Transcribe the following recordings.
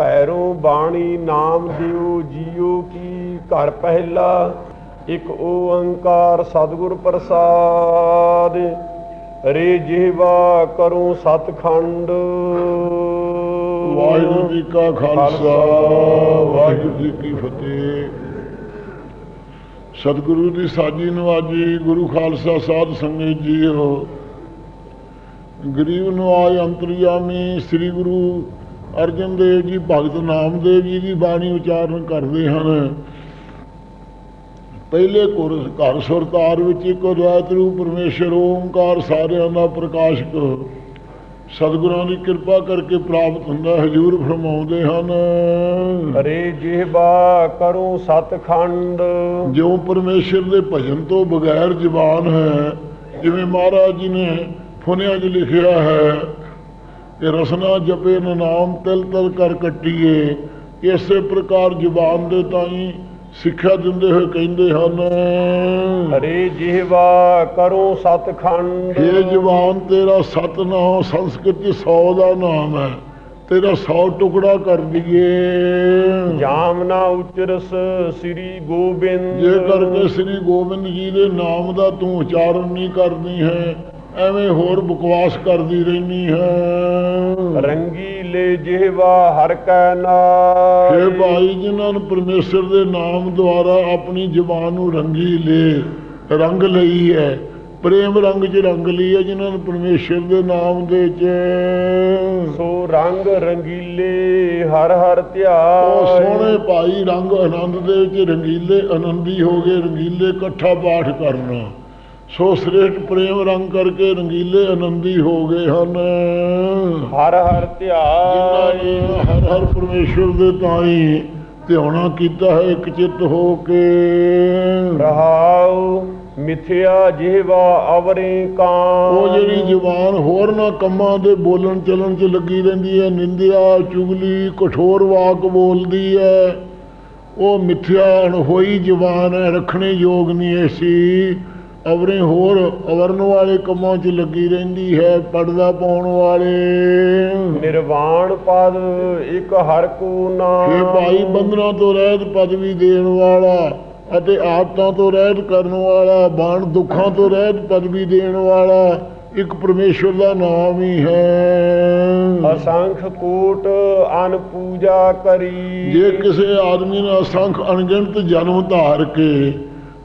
ਭੈਰੋ ਬਾਣੀ ਨਾਮ ਦਿਓ, ਜੀਓ ਕੀ ਘਰ ਪਹਿਲਾ। ਇੱਕ ਓੰਕਾਰ ਸਤਿਗੁਰ ਪ੍ਰਸਾਦ, ਰੇ ਜਿਹਵਾ ਕਰੋ ਸਤਖੰਡ। ਵਾਹਿਗੁਰੂ ਜੀ ਕਾ ਖਾਲਸਾ, ਵਾਹਿਗੁਰੂ ਜੀ ਕੀ ਫਤਿਹ। ਸਤਿਗੁਰੂ ਦੀ ਸਾਜੀ ਨਵਾਜੀ ਗੁਰੂ ਖਾਲਸਾ ਸਾਧ ਸੰਗਤ ਜੀਓ। ਗਰੀਬ ਨਵਾਜ ਅੰਤਰਯਾਮੀ ਸ੍ਰੀ ਗੁਰੂ ਅਰਜਨ ਦੇਵ ਜੀ ਭਗਤ ਨਾਮਦੇਵ ਜੀ ਦੀ ਬਾਣੀ ਉਚਾਰਨ ਕਰਦੇ ਹਨ। ਪਹਿਲੇ ਕੁਰ ਘਰ ਸੁਰਤਾਰ ਵਿੱਚ ਇੱਕ ਅਦਵੈਤ ਰੂਪ ਪਰਮੇਸ਼ਰ ਓੰਕਾਰ ਸਾਰਿਆਂ ਦਾ ਪ੍ਰਕਾਸ਼ਕ। ਸਤਿਗੁਰਾਂ ਦੀ ਕਿਰਪਾ ਕਰਕੇ ਪ੍ਰਾਪਤ ਹੁੰਦਾ। ਹਜੂਰ ਫਰਮਾਉਂਦੇ ਹਨ। ਰੇ ਜਿਹਵਾ ਕਰੋ ਸਤਖੰਡ। ਜਿਉ ਪਰਮੇਸ਼ਰ ਦੇ ਭਜਨ ਤੋਂ ਬਗੈਰ ਜ਼ਬਾਨ ਹੈ ਜਿਵੇਂ ਮਹਾਰਾਜ ਜੀ ਨੇ ਫੁਨਿਆਂ 'ਚ ਲਿਖਿਆ ਹੈ ਕਿ ਰਸਨਾ ਜਪੇ ਨ ਨਾਮ ਤਿਲ ਤਿਲ ਕਰ ਕੱਟੀਏ। ਇਸੇ ਪ੍ਰਕਾਰ ਜ਼ਬਾਨ ਦੇ ਤਾਈ ਸਿੱਖਿਆ ਦਿੰਦੇ ਹੋਏ ਕਹਿੰਦੇ ਹਨ ਰੇ ਜਿਹਵਾ ਕਰੋ ਸਤਖੰਡ। ਇਹ ਜ਼ਬਾਨ ਤੇਰਾ ਸਤਨਾਮ ਸੰਸਕ੍ਰਿਤ 'ਚ 100 ਦਾ ਨਾਮ ਹੈ। ਤੇਰਾ 100 ਟੁਕੜਾ ਕਰ ਦਈਏ ਜਾਮਨਾ ਉਚਰਸ ਸ੍ਰੀ ਗੋਬਿੰਦ। ਜੇ ਕਰਕੇ ਸ੍ਰੀ ਗੋਬਿੰਦ ਜੀ ਦੇ ਨਾਮ ਦਾ ਤੂੰ ਉਚਾਰਨ ਨਹੀਂ ਕਰਦੀ ਹੈ ਐਵੇਂ ਹੋਰ ਬਕਵਾਸ ਕਰਦੀ ਰਹਿਨੀ ਹੈ। ਰੰਗੀਲੇ ਜਿਹਵਾ ਹਰ ਕੈ ਇਹ ਨਾਮ ਭਾਈ ਜਿਨ੍ਹਾਂ ਨੂੰ ਪਰਮੇਸ਼ਰ ਦੇ ਨਾਮ ਦੁਆਰਾ ਆਪਣੀ ਜ਼ੁਬਾਨ ਨੂੰ ਰੰਗੀ ਲੈ ਰੰਗ ਲਈ ਹੈ। ਪ੍ਰੇਮ ਰੰਗ 'ਚ ਰੰਗ ਲਈ ਹੈ ਜਿਨ੍ਹਾਂ ਨੂੰ ਪਰਮੇਸ਼ਰ ਦੇ ਨਾਮ ਦੇ 'ਚ। ਸੋ ਰੰਗ ਰੰਗੀਲੇ ਹਰ ਹਰ ਉਹ ਧਿਆਏ ਸੋਹਣੇ ਭਾਈ ਰੰਗ ਆਨੰਦ ਦੇ ਵਿੱਚ ਰੰਗੀਲੇ ਆਨੰਦੀ ਹੋ ਗਏ ਰੰਗੀਲੇ ਇਕੱਠਾ ਪਾਠ ਕਰਨਾ। ਸੋ ਸ੍ਰੇਸ਼ਟ ਪ੍ਰੇਮ ਰੰਗ ਕਰਕੇ ਰੰਗੀਲੇ ਆਨੰਦੀ ਹੋ ਗਏ ਹਨ। ਹਰ ਹਰ ਨੇ ਹਰ ਹਰ ਪਰਮੇਸ਼ਰ ਦੇ ਤਾਈ ਧਿਆਉਣਾ ਕੀਤਾ ਹੈ ਇੱਕ ਚਿੱਤ ਹੋ ਕੇ। ਰਹਾਉ ਮਿਥਿਆ ਜਿਹਵਾ ਅਵਰੇ ਕਾਂ ਉਹ ਜਿਹੜੀ ਜ਼ੁਬਾਨ ਹੋਰ ਨਾ ਕੰਮਾਂ ਦੇ ਬੋਲਣ ਚੱਲਣ 'ਚ ਲੱਗੀ ਰਹਿੰਦੀ ਹੈ ਨਿੰਦਿਆ ਚੁਗਲੀ ਕਠੋਰ ਵਾਕ ਬੋਲਦੀ ਹੈ। ਉਹ ਮਿੱਥਿਆ ਅਣਹੋਈ ਜ਼ੁਬਾਨ ਹੈ ਰੱਖਣੇ ਯੋਗ ਨਹੀਂ ਐਸੀ। ਅਵਰੇ ਹੋਰ ਅਵਰਨ ਵਾਲੇ ਕੰਮਾਂ 'ਚ ਲੱਗੀ ਰਹਿੰਦੀ ਹੈ ਪਰਦਾ ਪਾਉਣ ਵਾਲੇ। ਨਿਰਵਾਣ ਪਦ ਇੱਕ ਹਰ ਕੋ ਇਹ ਨਾਮ ਭਾਈ ਬੰਧਨਾਂ ਤੋਂ ਰਹਿਤ ਪਦਵੀ ਦੇਣ ਵਾਲਾ ਅਤੇ ਆਦਤਾਂ ਤੋਂ ਰਹਿਤ ਕਰਨ ਵਾਲਾ ਬਾਣ ਦੁੱਖਾਂ ਤੋਂ ਰਹਿਤ ਪਦਵੀ ਦੇਣ ਵਾਲਾ ਇੱਕ ਪਰਮੇਸ਼ਵਰ ਦਾ ਨਾਮ ਹੀ ਹੈ। ਅਸੰਖ ਕੋਟ ਅਨ ਪੂਜਾ ਕਰੀ। ਜੇ ਕਿਸੇ ਆਦਮੀ ਨੇ ਅਸੰਖ ਅਣਗਿਣਤ ਜਨਮ ਧਾਰ ਕੇ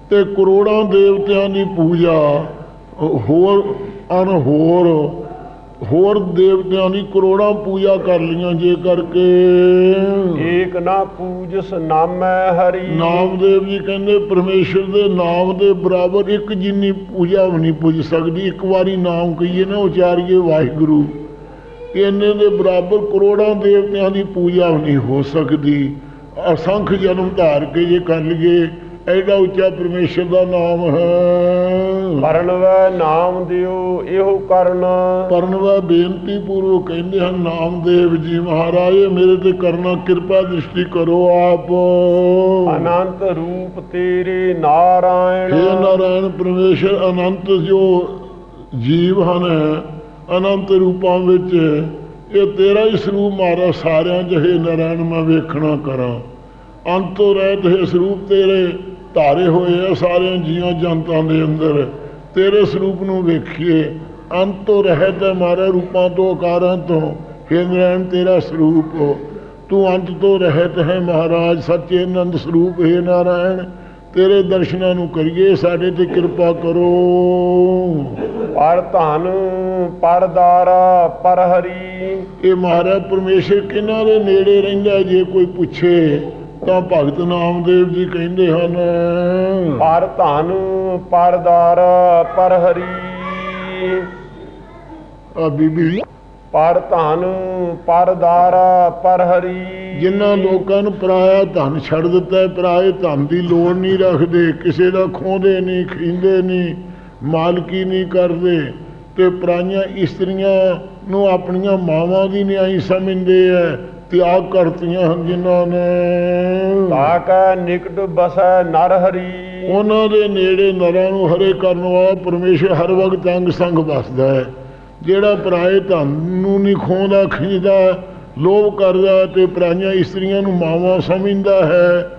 ਤੇ ਕਰੋੜਾਂ ਦੇਵਤਿਆਂ ਦੀ ਪੂਜਾ ਹੋਰ ਅਨ ਹੋਰ ਹੋਰ ਦੇਵਤਿਆਂ ਦੀ ਕਰੋੜਾਂ ਪੂਜਾ ਕਰ ਲੀਆਂ ਜੇ ਕਰਕੇ। ਏਕ ਨਾ ਪੂਜਸ ਨਾਮੈ ਹਰੀ। ਨਾਮਦੇਵ ਜੀ ਕਹਿੰਦੇ ਪਰਮੇਸ਼ਰ ਦੇ ਨਾਮ ਦੇ ਬਰਾਬਰ ਇੱਕ ਜਿੰਨੀ ਪੂਜਾ ਵੀ ਨਹੀਂ ਪੁੱਜ ਸਕਦੀ ਇੱਕ ਵਾਰੀ ਨਾਮ ਕਹੀਏ ਨਾ ਉਚਾਰੀਏ ਵਾਹਿਗੁਰੂ ਇੰਨੇ ਦੇ ਬਰਾਬਰ ਕਰੋੜਾਂ ਦੇਵਤਿਆਂ ਦੀ ਪੂਜਾ ਵੀ ਨਹੀਂ ਹੋ ਸਕਦੀ। ਅਸੰਖ ਜਨਮ ਧਾਰ ਕੇ ਜੇ ਕਰ ਲਈਏ ਐਡਾ ਉੱਚਾ ਪਰਮੇਸ਼ਰ ਦਾ ਨਾਮ ਹੈ। ਪਰਨਵੈ ਨਾਮ ਦਿਓ ਇਹੋ ਕਰਨ। ਪਰਨਵਾ ਬੇਨਤੀ ਪੂਰਵਕ ਕਹਿੰਦੇ ਹਨ ਨਾਮਦੇਵ ਜੀ ਮਹਾਰਾਜ ਮੇਰੇ ਤੇ ਕਰਨਾ ਕਿਰਪਾ ਦ੍ਰਿਸ਼ਟੀ ਕਰੋ ਆਪ। ਅਨੰਤ ਰੂਪ ਤੇਰੇ ਨਾਰਾਇਣ। ਹੇ ਨਾਰਾਇਣ ਪਰਮੇਸ਼ਰ ਅਨੰਤ ਜੋ ਜੀਵ ਹਨ ਅਨੰਤ ਰੂਪਾਂ ਵਿੱਚ ਇਹ ਤੇਰਾ ਹੀ ਸਰੂਪ ਮਾਰਾ ਸਾਰਿਆਂ 'ਚ ਹੇ ਨਾਰਾਇਣ ਮੈਂ ਵੇਖਣਾ ਕਰਾਂ। ਅੰਤੋ ਰਹਿਤ ਹੈ ਸਰੂਪ ਤੇਰੇ ਧਾਰੇ ਹੋਏ ਆ ਸਾਰਿਆਂ ਜੀਵਾਂ ਜਨਤਾਂ ਦੇ ਅੰਦਰ। ਤੇਰੇ ਸਰੂਪ ਨੂੰ ਵੇਖੀਏ ਅੰਤੋ ਰਹਿਤ ਮਾਰੇ ਰੂਪਾਂ ਤੋਂ ਆਕਾਰਾਂ ਤੋਂ। ਹੇ ਨਾਰਾਇਣ ਤੇਰਾ ਸਰੂਪ। ਤੂੰ ਅੰਤ ਤੋਂ ਰਹਿਤ ਹੈ ਮਹਾਰਾਜ ਸੱਚੇ ਆਨੰਦ ਸਰੂਪ। ਹੈ ਨਾਰਾਇਣ ਤੇਰੇ ਦਰਸ਼ਨਾਂ ਨੂੰ ਕਰੀਏ ਸਾਡੇ ਤੇ ਕਿਰਪਾ ਕਰੋ। ਪਰ ਧਨ ਪਰ ਦਾਰਾ ਪਰ ਹਰੀ। ਇਹ ਮਹਾਰਾਜ ਪਰਮੇਸ਼ਰ ਕਿਹਨਾਂ ਦੇ ਨੇੜੇ ਰਹਿੰਦਾ ਜੇ ਕੋਈ ਪੁੱਛੇ। ਤਾਂ ਭਗਤ ਨਾਮਦੇਵ ਜੀ ਕਹਿੰਦੇ ਹਨ ਪਰ ਧਨ ਪਰ ਦਾਰਾ ਪਰ ਹਰੀ। ਆ ਬੀਬੀ ਪਰ ਧਨ ਪਰ ਦਾਰਾ ਪਰ ਹਰੀ। ਜਿਨ੍ਹਾਂ ਲੋਕਾਂ ਨੂੰ ਪਰਾਇਆ ਧਨ ਛੱਡ ਦਿੱਤਾ ਹੈ ਪਰਾਏ ਧਨ ਦੀ ਲੋੜ ਨਹੀਂ ਰੱਖਦੇ ਕਿਸੇ ਦਾ ਖੋਹਦੇ ਨਹੀਂ ਖੀਂਦੇ ਨਹੀਂ ਮਾਲਕੀ ਨਹੀਂ ਕਰਦੇ ਤੇ ਪਰਾਈਆਂ ਇਸਤਰੀਆਂ ਨੂੰ ਆਪਣੀਆਂ ਮਾਵਾਂ ਦੀ ਨਿਆਈ ਸਮਝਦੇ ਐ ਤਿਆਗ ਕਰਤੀਆਂ ਹਨ ਜਿਨ੍ਹਾਂ ਨੇ। ਤਾਕੈ ਨਿਕਟ ਬਸੈ ਨਰ ਹਰੀ। ਉਹਨਾਂ ਦੇ ਨੇੜੇ ਨਰਾਂ ਨੂੰ ਹਰੇ ਕਰਨ ਵਾਲਾ ਪਰਮੇਸ਼ਰ ਹਰ ਵਕਤ ਅੰਗ ਸੰਗ ਵਸਦਾ ਹੈ। ਜਿਹੜਾ ਪਰਾਏ ਧਨ ਨੂੰ ਨਹੀਂ ਖੋਹਦਾ ਖੀਂਦਾ ਲੋਭ ਕਰਦਾ ਤੇ ਪਰਾਈਆਂ ਇਸਤਰੀਆਂ ਨੂੰ ਮਾਵਾਂ ਸਮਝਦਾ ਹੈ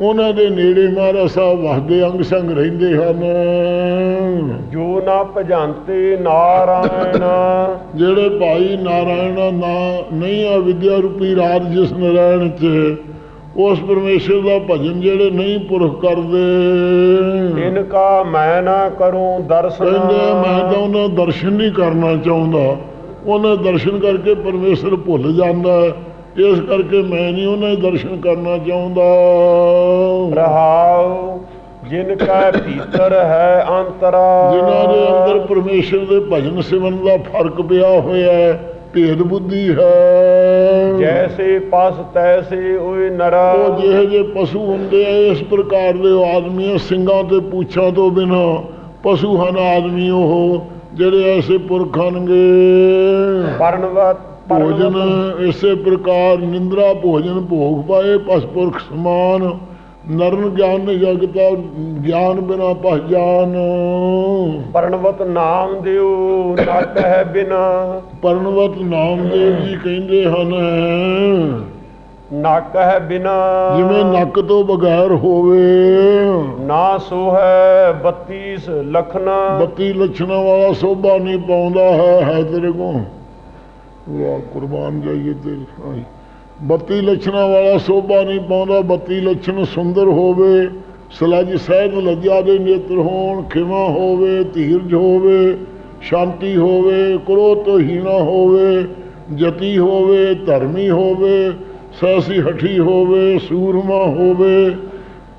ਉਹਨਾਂ ਦੇ ਨੇੜੇ ਮਹਾਰਾਜ ਸਾਹਿਬ ਵਸਦੇ ਅੰਗ ਸੰਗ ਰਹਿੰਦੇ ਹਨ। ਜੋ ਨਾ ਭਜੰਤੇ ਨਾਰਾਇਣ। ਜਿਹੜੇ ਭਾਈ ਨਾਰਾਇਣ ਨਾਂ ਨਹੀਂ ਆ ਵਿਦਿਆ ਰੂਪੀ ਰਾਤ ਜਿਸ ਨਰਾਇਣ ਚ ਉਸ ਪਰਮੇਸ਼ਰ ਦਾ ਭਜਨ ਜਿਹੜੇ ਨਹੀਂ ਪੁਰਖ ਕਰਦੇ। ਇਨਕਾ ਮੈਂ ਨਾ ਕਰੂੰ ਦਰਸ਼ਨ। ਕਹਿੰਦੇ ਮੈਂ ਤਾਂ ਉਹਨਾਂ ਦਰਸ਼ਨ ਨਹੀਂ ਕਰਨਾ ਚਾਹੁੰਦਾ। ਉਹਨਾਂ ਦਰਸ਼ਨ ਕਰਕੇ ਪਰਮੇਸ਼ਰ ਭੁੱਲ ਜਾਂਦਾ। ਹੈ। ਇਸ ਕਰਕੇ ਮੈਂ ਨਹੀਂ ਉਹਨਾਂ ਦੇ ਦਰਸ਼ਨ ਕਰਨਾ ਚਾਹੁੰਦਾ। ਰਹਾਉ ਜਿਨ ਕੈ ਭੀਤਰ ਹੈ ਅੰਤਰਾ। ਜਿਨ੍ਹਾਂ ਦੇ ਅੰਦਰ ਪਰਮੇਸ਼ਰ ਦੇ ਭਜਨ ਸਿਮਰਨ ਦਾ ਫ਼ਰਕ ਪਿਆ ਹੋਇਆ ਹੈ ਭੇਦ ਬੁੱਧੀ ਹੈ। ਜੈਸੇ ਪਸ ਤੈਸੇ ਓਏ ਨਰਾ। ਉਹ ਜਿਹੇ ਜੇ ਪਸ਼ੂ ਹੁੰਦੇ ਆ ਇਸ ਪ੍ਰਕਾਰ ਦੇ ਆਦਮੀ ਸਿੰਘਾਂ ਤੇ ਪੁੱਛਾਂ ਤੋਂ ਬਿਨਾ ਪਸ਼ੂ ਹਨ ਆਦਮੀ ਉਹ ਜਿਹੜੇ ਐਸੇ ਪੁਰਖ ਹਨਗੇ ਪਰਨਵਤ ਭੋਜਨ ਇਸੇ ਪ੍ਰਕਾਰ ਨਿੰਦਰਾ ਭੋਜਨ ਭੋਗ ਪਾਏ ਪਸ ਪੁਰਖ ਸਮਾਨ। ਨਰਨ ਗਿਆਨ ਨੇ ਜਗਤਾ ਗਿਆਨ ਬਿਨਾ ਪਹਚਾਨ ਪਰਨਵਤ ਨਾਮ ਦਿਓ ਨਟ ਹੈ ਬਿਨਾ। ਪਰਨਵਤ ਨਾਮਦੇਵ ਜੀ ਕਹਿੰਦੇ ਹਨ। ਨਕ ਹੈ ਬਿਨਾ। ਜਿਵੇਂ ਨੱਕ ਤੋਂ ਬਗੈਰ ਹੋਵੇ। ਨਾ ਸੋ ਹੈ 32 ਲਖਨਾ 32 ਲੱਛਣਾਂ ਵਾਲਾ ਸੋਭਾ ਨਹੀਂ ਪਾਉਂਦਾ ਹੈ ਹੈ ਤੇਰੇ ਕੋ ਵਾਹ ਕੁਰਬਾਨ ਜਾਈਏ ਤੇਰੇ। ਹਾਏ 32 ਲੱਛਣਾਂ ਵਾਲਾ ਸੋਭਾ ਨਹੀਂ ਪਾਉਂਦਾ 32 ਲੱਛਣ ਸੁੰਦਰ ਹੋਵੇ, ਸਲਜ ਸਹਿਜ ਲੱਜਾ ਦੇ ਨੇਤਰ ਹੋਣ, ਖਿਮਾ ਹੋਵੇ, ਧੀਰਜ ਹੋਵੇ, ਸ਼ਾਂਤੀ ਹੋਵੇ ਕ੍ਰੋਧ ਹੀਣਾ ਹੋਵੇ, ਜਤੀ ਹੋਵੇ, ਧਰਮੀ ਹੋਵੇ ਸਹਸੀ ਹਠੀ ਹੋਵੇ, ਸੂਰਮਾ ਹੋਵੇ,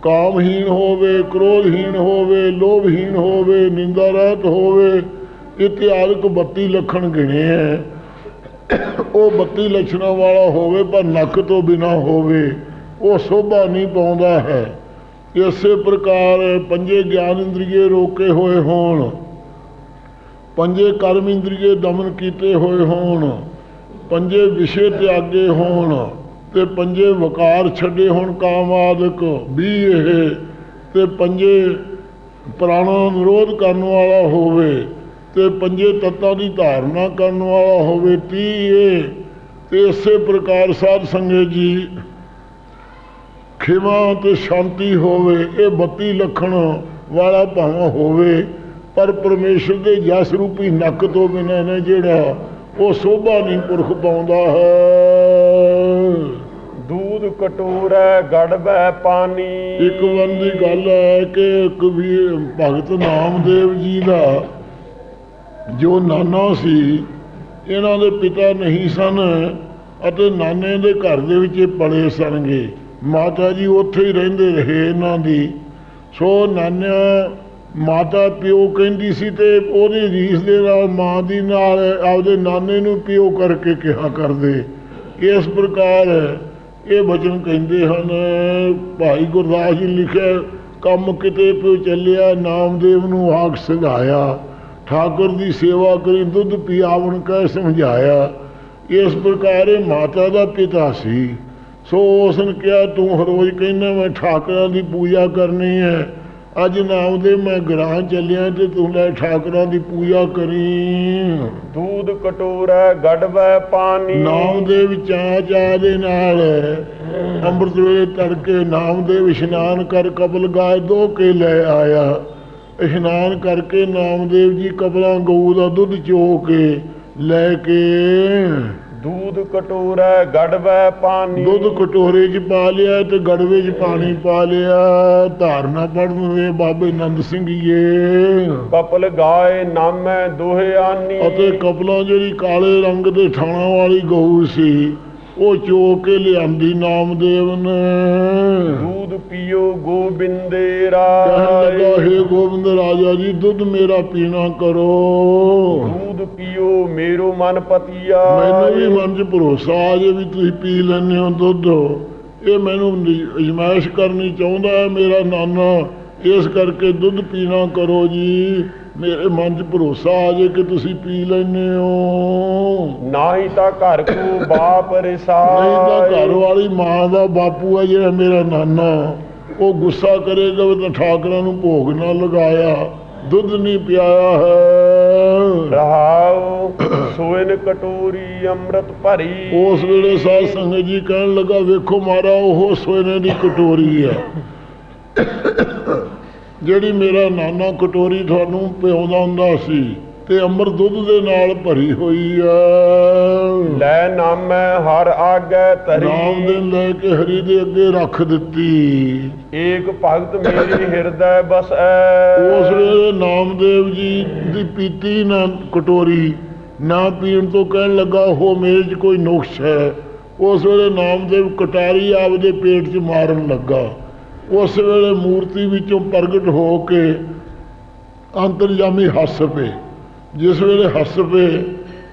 ਕਾਮਹੀਣ ਹੋਵੇ, ਕ੍ਰੋਧਹੀਣ ਹੋਵੇ, ਲੋਭਹੀਣ ਹੋਵੇ, ਨਿੰਦਾ ਰਹਿਤ ਹੋਵੇ ਇਤਿਆਦਿਕ 32 ਲੱਖਣ ਗਿਣੇ ਹੈ। ਉਹ 32 ਲੱਛਣਾਂ ਵਾਲਾ ਹੋਵੇ ਪਰ ਨੱਕ ਤੋਂ ਬਿਨਾ ਹੋਵੇ, ਉਹ ਸੋਭਾ ਨਹੀਂ ਪਾਉਂਦਾ ਹੈ। ਇਸੇ ਪ੍ਰਕਾਰ ਪੰਜੇ ਗਿਆਨ ਇੰਦਰੀਏ ਰੋਕੇ ਹੋਏ ਹੋਣ, ਪੰਜੇ ਕਰਮ ਇੰਦਰੀਏ ਦਮਨ ਕੀਤੇ ਹੋਏ ਹੋਣ, ਪੰਜੇ ਵਿਸ਼ੇ ਤਿਆਗੇ ਹੋਣ ਤੇ ਪੰਜੇ ਵਕਾਰ ਛੱਡੇ ਹੋਣ ਕਾਮ ਆਦਿਕ। ਵੀ ਇਹ ਤੇ ਪੰਜੇ ਪ੍ਰਾਣਾਂ ਨੂੰ ਕਰਨ ਵਾਲਾ ਹੋਵੇ ਤੇ ਪੰਜੇ ਤੱਤਾਂ ਦੀ ਧਾਰਨਾ ਕਰਨ ਵਾਲਾ ਹੋਵੇ ਤੀ ਇਹ ਤੇ ਇਸੇ ਪ੍ਰਕਾਰ ਸਾਧ ਸੰਗਤ ਜੀ ਖਿਮਾ ਤੇ ਸ਼ਾਂਤੀ ਹੋਵੇ ਇਹ 32 ਲੱਖਣ ਵਾਲਾ ਭਾਵਾਂ ਹੋਵੇ ਪਰ ਪਰਮੇਸ਼ਰ ਦੇ ਜਸ ਰੂਪੀ ਨੱਕ ਤੋਂ ਬਿਨਾਂ ਨੇ ਜਿਹੜਾ ਉਹ ਸੋਭਾ ਨਹੀਂ ਪੁਰਖ ਪਾਉਂਦਾ ਹੈ। ਦੂਧ ਕਟੋਰੈ ਗੜਬੈ ਪਾਣੀ ਇੱਕ ਵਨ ਦੀ ਗੱਲ ਹੈ ਕਿ ਕਬੀਰ ਭਗਤ ਨਾਮਦੇਵ ਜੀ ਦਾ ਜੋ ਨਾਨਾ ਸੀ, ਇਹਨਾਂ ਦੇ ਪਿਤਾ ਨਹੀਂ ਸਨ ਅਤੇ ਨਾਨੇ ਦੇ ਘਰ ਦੇ ਵਿੱਚ ਇਹ ਪਲੇ ਸਨਗੇ ਮਾਤਾ ਜੀ ਉੱਥੇ ਹੀ ਰਹਿੰਦੇ ਰਹੇ ਇਹਨਾਂ ਦੀ। ਸੋ ਨਾਨਾ, ਮਾਤਾ ਪਿਓ ਕਹਿੰਦੀ ਸੀ ਤੇ ਉਹਦੀ ਰੀਸ ਦੇ ਨਾਲ, ਮਾਂ ਦੀ ਨਾਲ ਆਪਦੇ ਨਾਨੇ ਨੂੰ ਪਿਓ ਕਰਕੇ ਕਿਹਾ ਕਰਦੇ। ਇਸ ਪ੍ਰਕਾਰ ਇਹ ਬਚਨ ਕਹਿੰਦੇ ਹਨ, ਭਾਈ ਗੁਰਦਾਸ ਜੀ ਲਿਖਿਆ, ਕੰਮ ਕਿਤੇ ਪਿਓ ਚੱਲਿਆ, ਨਾਮਦੇਵ ਨੂੰ ਆਖ ਸਜਾਇਆ। ਠਾਕੁਰ ਦੀ ਸੇਵਾ ਕਰੀ ਦੁੱਧ ਪਿਆਵਣ ਕਹਿ ਸਮਝਾਇਆ। ਇਸ ਪ੍ਰਕਾਰ ਮਾਤਾ ਦਾ ਪਿਤਾ ਸੀ। ਸੋ ਉਸ ਨੇ ਕਿਹਾ ਤੂੰ ਹਰ ਰੋਜ਼ ਕਹਿੰਦਾ ਮੈਂ ਠਾਕਰਾਂ ਦੀ ਪੂਜਾ ਕਰਨੀ ਹੈ। ਅੱਜ ਨਾਮਦੇਵ ਮੈਂ ਗਰਾਂ ਚੱਲਿਆ ਤੇ ਤੂੰ ਲੈ ਠਾਕਰਾਂ ਦੀ ਪੂਜਾ ਕਰੀ। ਦੂਧ ਕਟੋਰੈ ਗੜਬੈ ਪਾਣੀ। ਨਾਮਦੇਵ ਚਾਹ ਚਾਹ ਦੇ ਨਾਲ। ਅੰਮ੍ਰਿਤ ਵੇਲੇ ਤੜਕੇ ਨਾਮਦੇਵ ਇਸ਼ਨਾਨ ਕਰ ਕਬਲ ਗਾਏ ਦੋ ਕੇ ਲੈ ਆਇਆ। ਇਸ਼ਨਾਨ ਕਰਕੇ ਨਾਮਦੇਵ ਜੀ ਕਬਲਾਂ ਗਊ ਦਾ ਦੁੱਧ ਚੋ ਕੇ ਲੈ ਕੇ ਦੂਧ ਕਟੋਰੈ ਗੜਬੈ ਪਾਣੀ। ਦੁੱਧ ਕਟੋਰੇ 'ਚ ਪਾ ਲਿਆ ਤੇ ਗੜਵੇ 'ਚ ਪਾਣੀ ਪਾ ਲਿਆ। ਧਾਰਨਾ ਪੜਨ ਵੇ ਬਾਬੇ ਨੰਦ ਸਿੰਘ ਜੀਏ ਕਪਲ ਗਾਏ ਨਾਮੈ ਦੋਹੇ ਆਨੀ। ਅਤੇ ਕਪਲਾਂ ਜਿਹੜੀ ਕਾਲੇ ਰੰਗ ਦੇ ਥਾਣਾ ਵਾਲੀ ਗਊ ਸੀ ਉਹ ਚੋ ਕੇ ਲਿਆਂਦੀ ਨਾਮਦੇਵ ਨੇ। ਦੂਧ ਪੀਓ ਗੋਬਿੰਦੇ ਕਹਿਣ ਰਾਏ ਲੱਗਾ ਹੇ ਗੋਬਿੰਦ ਰਾਜਾ ਜੀ ਦੁੱਧ ਮੇਰਾ ਪੀਣਾ ਕਰੋ। ਦੂਧ ਪੀਓ ਮੇਰੋ ਮਨ ਪਤੀਆ। ਮੈਨੂੰ ਵੀ ਮਨ 'ਚ ਭਰੋਸਾ ਆ ਜੇ ਵੀ ਤੁਸੀਂ ਪੀ ਲੈਂਦੇ ਹੋ ਦੁੱਧ। ਇਹ ਮੈਨੂੰ ਨਿ- ਅਜਮਾਇਸ਼ ਕਰਨੀ ਚਾਹੁੰਦਾ ਹੈ ਮੇਰਾ ਨਾਨਾ। ਇਸ ਕਰਕੇ ਦੁੱਧ ਪੀਣਾ ਕਰੋ ਜੀ। ਮੇਰੇ ਮਨ 'ਚ ਭਰੋਸਾ ਆ ਜੇ ਕਿ ਤੁਸੀਂ ਪੀ ਲੈਂਦੇ ਹੋ। ਨਾਹੀ ਤਾਂ ਘਰ ਕੋ ਬਾਪ ਨਹੀਂ ਤਾਂ ਰਿਸਾਈ ਘਰ ਵਾਲੀ ਮਾਂ ਦਾ ਬਾਪੂ ਹੈ ਜਿਹੜਾ ਮੇਰਾ ਨਾਨਾ। ਉਹ ਗੁੱਸਾ ਕਰੇਗਾ ਤਾਂ ਠਾਕਰਾਂ ਨੂੰ ਭੋਗ ਨਾ ਲਗਾਇਆ। ਦੁੱਧ ਨਹੀਂ ਪਿਆਇਆ ਹੈ। ਰਹਾਉ ਸੋਇਨ ਕਟੋਰੀ ਅੰਮ੍ਰਿਤ ਭਰੀ। ਉਸ ਵੇਲੇ ਸਾਧ ਸੰਗਤ ਜੀ ਕਹਿਣ ਲੱਗਾ ਵੇਖੋ ਮਾਰਾ ਉਹ ਸੋਨੇ ਦੀ ਕਟੋਰੀ ਹੈ ਜਿਹੜੀ ਮੇਰਾ ਨਾਨਾ ਕਟੋਰੀ ਤੁਹਾਨੂੰ ਪਿਆਉਂਦਾ ਹੁੰਦਾ ਸੀ ਤੇ ਅੰਮ੍ਰਿਤ ਦੁੱਧ ਦੇ ਨਾਲ ਭਰੀ ਹੋਈ ਆ। ਲੈ ਨਾਮੈ ਹਰ ਆਗੈ ਨਾਮ ਦੇ ਤਰੀ ਲੈ ਕੇ ਹਰੀ ਦੇ ਅੱਗੇ ਰੱਖ ਦਿੱਤੀ। ਏਕ ਭਗਤ ਮੇਰੀ ਹਿਰਦੈ ਬਸੈ ਉਸ ਵੇਲੇ ਨਾਮਦੇਵ ਜੀ ਦੀ ਪੀਤੀ ਨਾ ਕਟੋਰੀ ਨਾ ਪੀਣ ਤੋਂ ਕਹਿਣ ਲੱਗਾ ਉਹ ਮੇਰੇ 'ਚ ਕੋਈ ਨੁਕਸ ਹੈ। ਉਸ ਵੇਲੇ ਨਾਮਦੇਵ ਕਟਾਰੀ ਆਪਦੇ ਪੇਟ 'ਚ ਮਾਰਨ ਲੱਗਾ। ਉਸ ਵੇਲੇ ਮੂਰਤੀ ਵਿੱਚੋਂ ਪ੍ਰਗਟ ਹੋ ਕੇ ਅੰਤਰਜਾਮੀ ਹੱਸ ਪਏ। ਜਿਸ ਵੇਲੇ ਹੱਸ ਪਏ,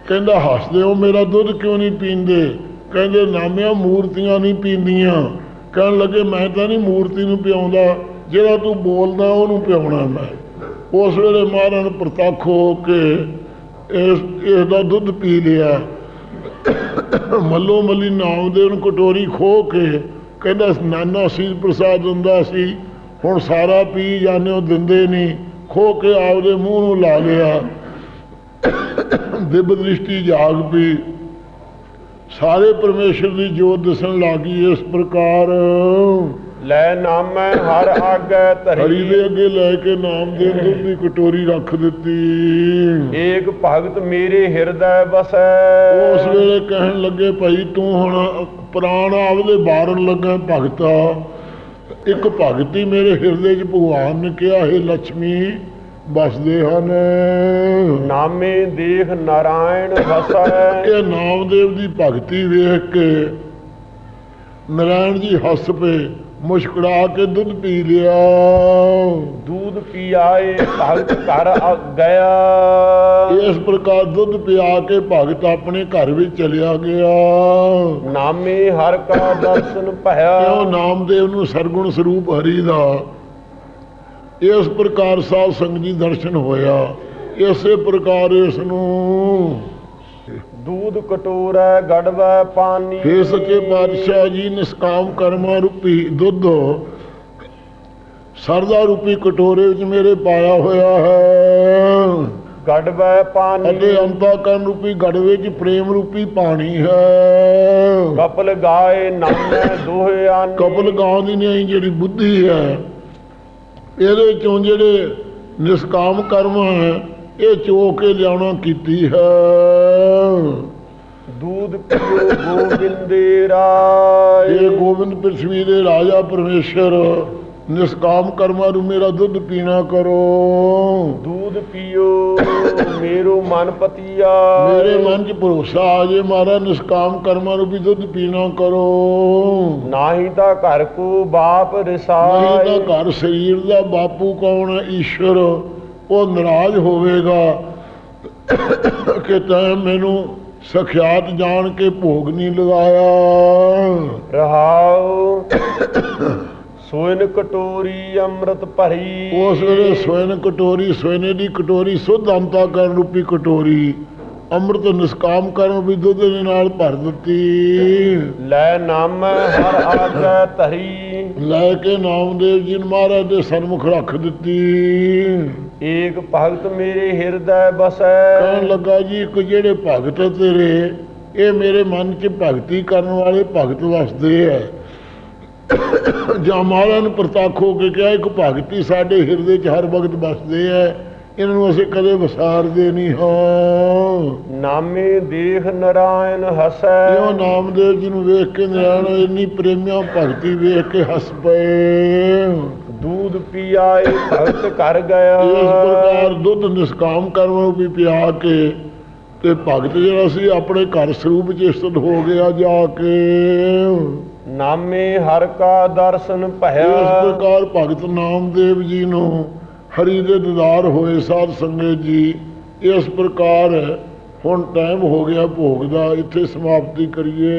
ਕਹਿੰਦਾ, ਹੱਸਦੇ ਹੋ ਮੇਰਾ ਦੁੱਧ ਕਿਉਂ ਨਹੀਂ ਪੀਂਦੇ? ਕਹਿੰਦੇ, ਨਾਮਿਆਂ ਮੂਰਤੀਆਂ ਨਹੀਂ ਪੀਂਦੀਆਂ। ਕਹਿਣ ਲੱਗੇ, ਮੈਂ ਤਾਂ ਨਹੀਂ ਮੂਰਤੀ ਨੂੰ ਪਿਆਉਂਦਾ, ਜਿਹੜਾ ਤੂੰ ਬੋਲਦਾ ਉਹਨੂੰ ਪਿਆਉਣਾ ਮੈਂ। ਉਸ ਵੇਲੇ ਮਹਾਰਾਜ ਪ੍ਰਤੱਖ ਹੋ ਕੇ ਇਸ ਇਸ ਦਾ ਦੁੱਧ ਪੀ ਲਿਆ। ਮੱਲੋ ਮੱਲੀ ਨਾਮਦੇਵ ਨੂੰ ਕਟੋਰੀ ਖੋ ਕੇ ਕਹਿੰਦਾ ਨਾਨਾ ਸੀਰ ਪ੍ਰਸਾਦ ਹੁੰਦਾ ਸੀ ਹੁਣ ਸਾਰਾ ਪੀ ਜਾਂਦੇ ਹੋ ਦਿੰਦੇ ਨਹੀਂ। ਖੋ ਕੇ ਆਪਦੇ ਮੂੰਹ ਨੂੰ ਲਾ ਲਿਆ। ਦਿਵ ਦ੍ਰਿਸ਼ਟੀ ਜਾਗ ਪਈ। ਸਾਰੇ ਪਰਮੇਸ਼ਰ ਦੀ ਜੋਤ ਦਿਸਣ ਲੱਗੀ ਇਸ ਪ੍ਰਕਾਰ। ਲੈ ਨਾਮੈ ਹਰ ਆਗੈ ਹਰੀ ਦੇ ਅੱਗੇ ਲੈ ਕੇ ਨਾਮਦੇਵ ਦੁੱਧ ਦੀ ਕਟੋਰੀ ਰੱਖ ਦਿੱਤੀ। ਏਕ ਭਗਤ ਮੇਰੇ ਹਿਰਦੈ ਬਸੈ ਉਸ ਵੇਲੇ ਕਹਿਣ ਲੱਗੇ ਭਾਈ ਤੂੰ ਹੁਣ ਪ੍ਰਾਣ ਆਪਦੇ ਬਾਰਨ ਲੱਗਾ ਭਗਤਾ। ਇੱਕ ਭਗਤੀ ਮੇਰੇ ਹਿਰਦੇ 'ਚ ਭਗਵਾਨ ਨੇ ਕਿਹਾ ਹੈ ਲక్ష్ਮੀ ਬਸਦੇ ਹਨ। ਨਾਮੇ ਦੇਖ ਨਾਰਾਇਣ ਹਸੈ। ਇਹ ਨਾਮਦੇਵ ਦੀ ਭਗਤੀ ਵੇਖ ਕੇ ਨਾਰਾਇਣ ਜੀ ਹੱਸ ਪਏ। ਮੁਸਕਰਾ ਕੇ ਦੁੱਧ ਪੀ ਲਿਆ। ਦੂਧ ਪੀ ਆਏ ਭਗਤ ਘਰ ਆ ਗਿਆ। ਇਸ ਪ੍ਰਕਾਰ ਦੁੱਧ ਪਿਆ ਕੇ ਭਗਤ ਆਪਣੇ ਘਰ ਵਿੱਚ ਚਲਿਆ ਗਿਆ। ਨਾਮੇ ਹਰ ਕਾ ਦਰਸ਼ਨ ਕਿਉਂ ਭਇਆ ਨਾਮਦੇਵ ਨੂੰ ਸਰਗੁਣ ਸਰੂਪ ਹਰੀ ਦਾ ਇਸ ਪ੍ਰਕਾਰ ਸਾਧ ਸੰਗਤ ਜੀ ਦਰਸ਼ਨ ਹੋਇਆ। ਇਸੇ ਪ੍ਰਕਾਰ ਇਸ ਨੂੰ ਦੂਧ ਕਟੋਰੈ ਗੜਵੈ ਪਾਣੀ ਫੇ ਸੱਚੇ ਪਾਤਸ਼ਾਹ ਜੀ ਨਿਸਕਾਮ ਕਰਮਾਂ ਰੂਪੀ ਦੁੱਧ ਸਰਦਾ ਰੂਪੀ ਕਟੋਰੇ ਵਿੱਚ ਮੇਰੇ ਪਾਇਆ ਹੋਇਆ ਹੈ। ਗੜਵੈ ਪਾਣੀ ਅਤੇ ਅੰਤਾਕਰਨ ਰੂਪੀ ਗੜਵੇ 'ਚ ਪ੍ਰੇਮ ਰੂਪੀ ਪਾਣੀ ਹੈ। ਕਪਲ ਗਾਏ ਨਾਮੈ ਦੋਹੇ ਆਨੀ। ਕਪਲ ਗਾਂ ਦੀ ਨਹੀਂ ਜਿਹੜੀ ਬੁੱਧੀ ਹੈ। ਇਹਦੇ ਚੋਂ ਜਿਹੜੇ ਨਿਸਕਾਮ ਕਰਮ ਹੈ ਇਹ ਚੋ ਕੇ ਲਿਆਉਣਾ ਕੀਤੀ ਹੈ। ਦੂਧ ਪੀਓ ਗੋਬਿੰਦੇ ਰਾਏ ਇਹ ਗੋਬਿੰਦ ਪ੍ਰਿਥਵੀ ਦੇ ਰਾਜਾ ਪਰਮੇਸ਼ਰ ਨਿਸਕਾਮ ਕਰਮਾਂ ਨੂੰ ਮੇਰਾ ਦੁੱਧ ਪੀਣਾ ਕਰੋ। ਦੂਧ ਪੀਓ ਮੇਰੋ ਮਨ ਪਤੀਆ। ਮੇਰੇ ਮਨ 'ਚ ਭਰੋਸਾ ਆ ਜੇ ਮਾਰਾ ਨਿਸਕਾਮ ਕਰਮਾਂ ਨੂੰ ਵੀ ਦੁੱਧ ਪੀਣਾ ਕਰੋ। ਨਾਹੀ ਤਾਂ ਘਰ ਕੋ ਬਾਪ ਨਹੀਂ ਰਿਸਾਈ ਤਾਂ ਘਰ ਸਰੀਰ ਦਾ ਬਾਪੂ ਕੌਣ ਹੈ ਈਸ਼ਵਰ ਉਹ ਨਾਰਾਜ਼ ਹੋਵੇਗਾ ਕਿ ਤੈਂ ਮੈਨੂੰ ਸਖਿਆਤ ਜਾਣ ਕੇ ਭੋਗ ਨਹੀਂ ਲਗਾਇਆ। ਰਹਾਉ ਸੋਇਨ ਕਟੋਰੀ ਅੰਮ੍ਰਿਤ ਭਰੀ। ਉਸ ਵੇਲੇ ਸੋਇਨ ਕਟੋਰੀ ਸੋਨੇ ਦੀ ਕਟੋਰੀ ਸੁੱਧ ਅੰਤਾ ਕਰਨ ਰੂਪੀ ਕਟੋਰੀ ਅੰਮ੍ਰਿਤ ਨਿਸਕਾਮ ਕਰਨ ਵੀ ਦੁੱਧ ਦੇ ਨਾਲ ਭਰ ਦਿੱਤੀ। ਲੈ ਨਾਮ ਹਰ ਆਗੈ ਧਰੀ। ਲੈ ਕੇ ਨਾਮਦੇਵ ਜੀ ਨੂੰ ਮਹਾਰਾਜ ਦੇ ਸਨਮੁਖ ਰੱਖ ਦਿੱਤੀ। ਏਕ ਭਗਤ ਮੇਰੇ ਹਿਰਦੈ ਬਸੈ। ਕਹਿਣ ਲੱਗਾ ਜੀ ਇੱਕ ਜਿਹੜੇ ਭਗਤ ਤੇਰੇ ਇਹ ਮੇਰੇ ਮਨ 'ਚ ਭਗਤੀ ਕਰਨ ਵਾਲੇ ਭਗਤ ਵਸਦੇ ਐ। ਜਾਂ ਮਹਾਰਾਜ ਨੂੰ ਪ੍ਰਤੱਖ ਹੋ ਕੇ ਕਿਹਾ ਇੱਕ ਭਗਤੀ ਸਾਡੇ ਹਿਰਦੇ 'ਚ ਹਰ ਵਕਤ ਵਸਦੇ ਐ। ਇਹਨਾਂ ਨੂੰ ਅਸੀਂ ਕਦੇ ਵਿਸਾਰਦੇ ਨਹੀਂ ਹਾਂ। ਨਾਮੇ ਦੇਖ ਨਰਾਇਣ ਹਸੈ। ਇਹੋ ਨਾਮਦੇਵ ਜੀ ਨੂੰ ਵੇਖ ਕੇ ਨਿਆਣ ਇੰਨੀ ਪ੍ਰੇਮਿਆ ਭਗਤੀ ਵੇਖ ਕੇ ਹੱਸ ਪਏ। ਦੂਧ ਪੀ ਆਏ ਭਗਤ ਕਰ ਗਿਆ। ਇਸ ਪ੍ਰਕਾਰ ਦੁੱਧ ਨਿਸਕਾਮ ਕਰਨ ਨੂੰ ਵੀ ਪਿਆ ਕੇ ਤੇ ਭਗਤ ਜਿਹੜਾ ਸੀ ਆਪਣੇ ਘਰ ਸਰੂਪ ਚ ਸਥਿਤ ਹੋ ਗਿਆ ਜਾ ਕੇ। ਨਾਮੇ ਹਰ ਕਾ ਦਰਸ਼ਨ ਇਸ ਭਇਆ ਪ੍ਰਕਾਰ ਭਗਤ ਨਾਮਦੇਵ ਜੀ ਨੂੰ ਹਰੀ ਦੇ ਦੀਦਾਰ ਹੋਏ ਸਾਧ ਸੰਗਤ ਜੀ ਇਸ ਪ੍ਰਕਾਰ ਹੁਣ ਟਾਈਮ ਹੋ ਗਿਆ ਭੋਗ ਦਾ ਇੱਥੇ ਸਮਾਪਤੀ ਕਰੀਏ।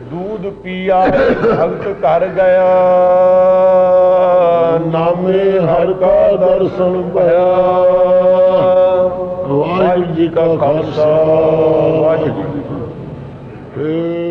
ਦੂਧ ਪੀ ਆਏ ਭਗਤ ਕਰ ਗਿਆ। ਨਾਮੇ ਹਰ ਕਾ ਦਰਸ਼ਨ ਭਇਆ। ਵਾਹਿਗੁਰੂ ਜੀ ਕਾ ਖਾਲਸਾ। ਵਾਹਿਗੁਰੂ ਜੀ ਕੀ ਫਤਿਹ।